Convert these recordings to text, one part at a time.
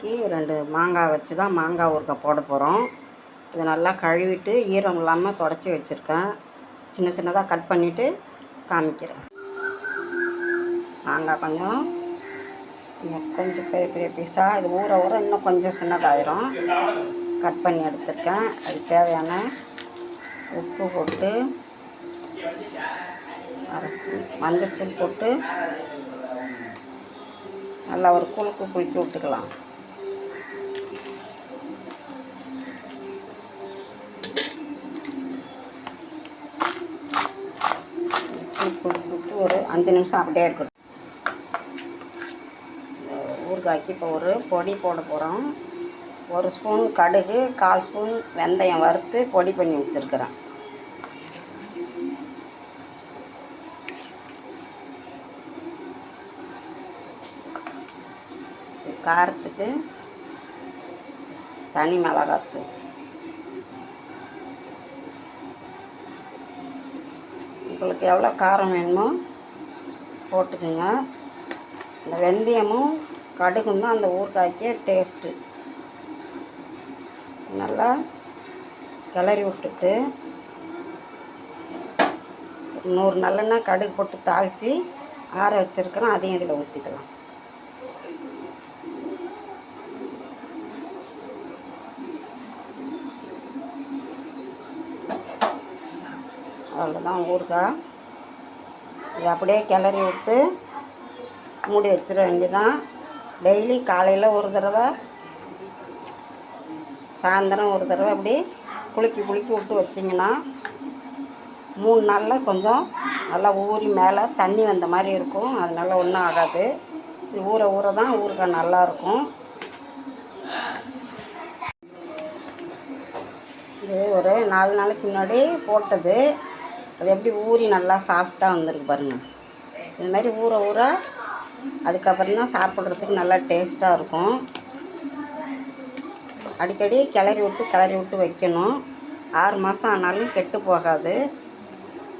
ஊறுகாய்க்கு ரெண்டு மாங்காய் வச்சு தான் மாங்காய் ஊறுகாய் போட போகிறோம் இதை நல்லா கழுவிட்டு ஈரம் இல்லாமல் தொடச்சி வச்சுருக்கேன். சின்ன சின்னதாக கட் பண்ணிவிட்டு காமிக்கிறேன். மாங்காய் கொஞ்சம் கொஞ்சம் பெரிய பெரிய பீஸாக இது ஊற ஊற இன்னும் கொஞ்சம் சின்னதாயிரும். கட் பண்ணி எடுத்திருக்கேன். அது தேவையான உப்பு போட்டு மஞ்சள் தூள் போட்டு நல்லா ஒரு குலுக்கு குலுக்கி விட்டுக்கலாம். கொடுத்துட்டு விட்டு ஒரு அஞ்சு நிமிஷம் அப்படியே இருக்கட்டும். ஊறுகாய்க்கு இப்போ ஒரு பொடி போட போகிறோம் ஒரு ஸ்பூன் கடுகு கால் ஸ்பூன் வெந்தயம் வறுத்து பொடி பண்ணி வச்சுருக்கிறேன். காரத்துக்கு தனி மிளகாத்தூள். உங்களுக்கு எவ்வளோ காரம் வேணுமோ போட்டுக்கோங்க. இந்த வெந்தயமும் கடுகும் தான் அந்த ஊறுகாய்க்கு டேஸ்ட்டு நல்லா கிளறி விட்டுட்டு நூறு நல்லெண்ணெய் கடுகு போட்டு தாளித்து ஆற வச்சுருக்கிறோம் அதையும் இதில் ஊற்றிக்கலாம் அவ்வளோதான் ஊறுகாய் இது அப்படியே கிளறி விட்டு மூடி வச்சிட வேண்டியதான் டெய்லி காலையில் ஒரு தடவை சாயந்தரம் ஒரு தடவை அப்படி குலுக்கி குலுக்கி விட்டு வச்சிங்கன்னா மூணு நாளில் கொஞ்சம் நல்லா ஊறி மேலே தண்ணி வந்த மாதிரி இருக்கும். அதனால ஒன்றும் ஆகாது. இது ஊற ஊற தான் ஊறுகாய் நல்லாயிருக்கும் இது ஒரு நாலு நாளைக்கு முன்னாடி போட்டது. அது எப்படி ஊறி நல்லா சாஃப்டாக வந்திருக்கு பாருங்கள் இது மாதிரி ஊற ஊற அதுக்கப்புறம் தான் சாப்பிட்றதுக்கு நல்லா டேஸ்ட்டாக இருக்கும். அடிக்கடி கிளறி விட்டு கிளறி விட்டு வைக்கணும். ஆறு மாதம் ஆனாலும் கெட்டு போகாது.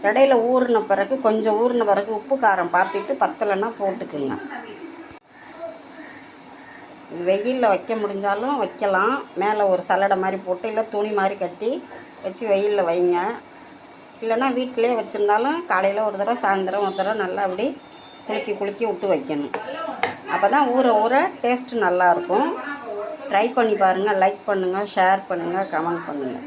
இடையில ஊறின பிறகு கொஞ்சம் ஊறின பிறகு உப்பு காரம் பார்த்துட்டு பத்தலைன்னா போட்டுக்குங்க. வெயிலில் வைக்க முடிஞ்சாலும் வைக்கலாம். மேலே ஒரு சல்லடை மாதிரி போட்டு இல்லை துணி மாதிரி கட்டி வச்சு வெயிலில் வைங்க. இல்லைன்னா வீட்டிலே வச்சுருந்தாலும் காலையில் ஒரு தடவை சாயந்தரம் ஒரு தடவை நல்லா அப்படி குலுக்கி குலுக்கி விட்டு வைக்கணும். அப்போ தான் ஊற ஊற டேஸ்ட்டு நல்லாயிருக்கும் ட்ரை பண்ணி பாருங்கள் லைக் பண்ணுங்கள் ஷேர் பண்ணுங்கள் கமெண்ட் பண்ணுங்கள்